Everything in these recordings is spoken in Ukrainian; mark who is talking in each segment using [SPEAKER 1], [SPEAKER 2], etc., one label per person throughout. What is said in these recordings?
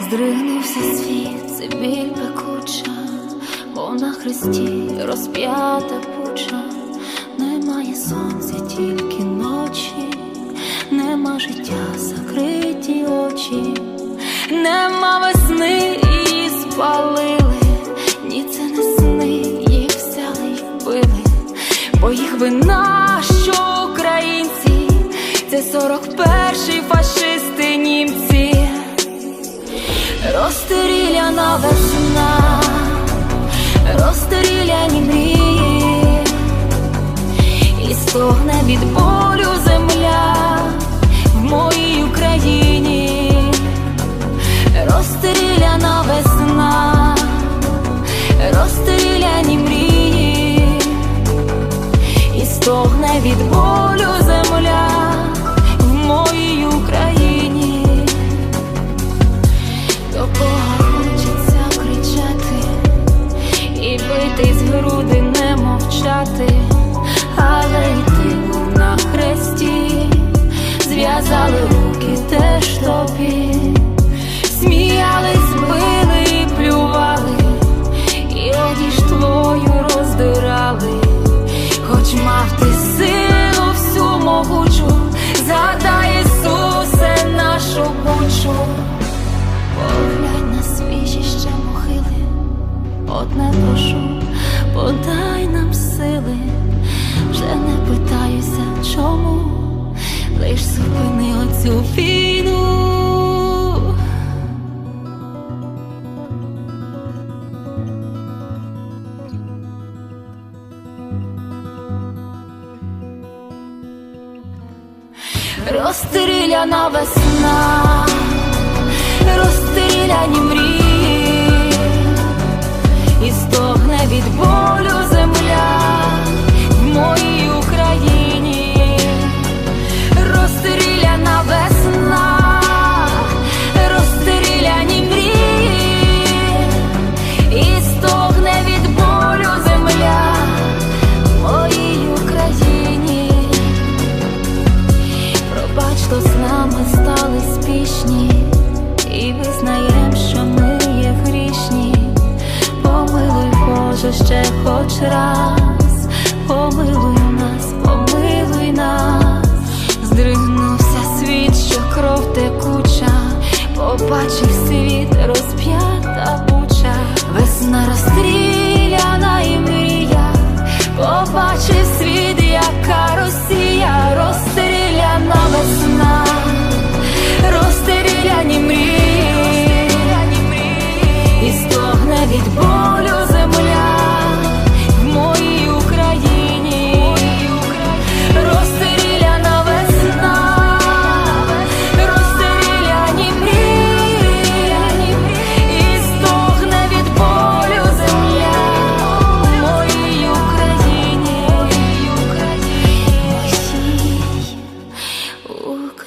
[SPEAKER 1] Здригнувся світ, це біль пекуча, бо на хресті розп'ята пуча, немає сонця, тільки ночі, нема життя, закриті очі, нема весни, її спалили, ні, це не сни, їх взяли й вбили, бо їх вина, це 41-й фашисти німці. Розстріляна весна, розстріляні мрії, і стогне від болю мовчати, але йти мов на хресті, зв'язали руки теж тобі, сміялись, били і плювали, і одіж твою роздирали, хоч мав ти силу всю могучу, згадай Ісусе нашу бучу. Поглянь на свіжі ще могили, одне оцю війну. Розстріляна весна, хоч раз, помилуй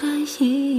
[SPEAKER 1] 在一。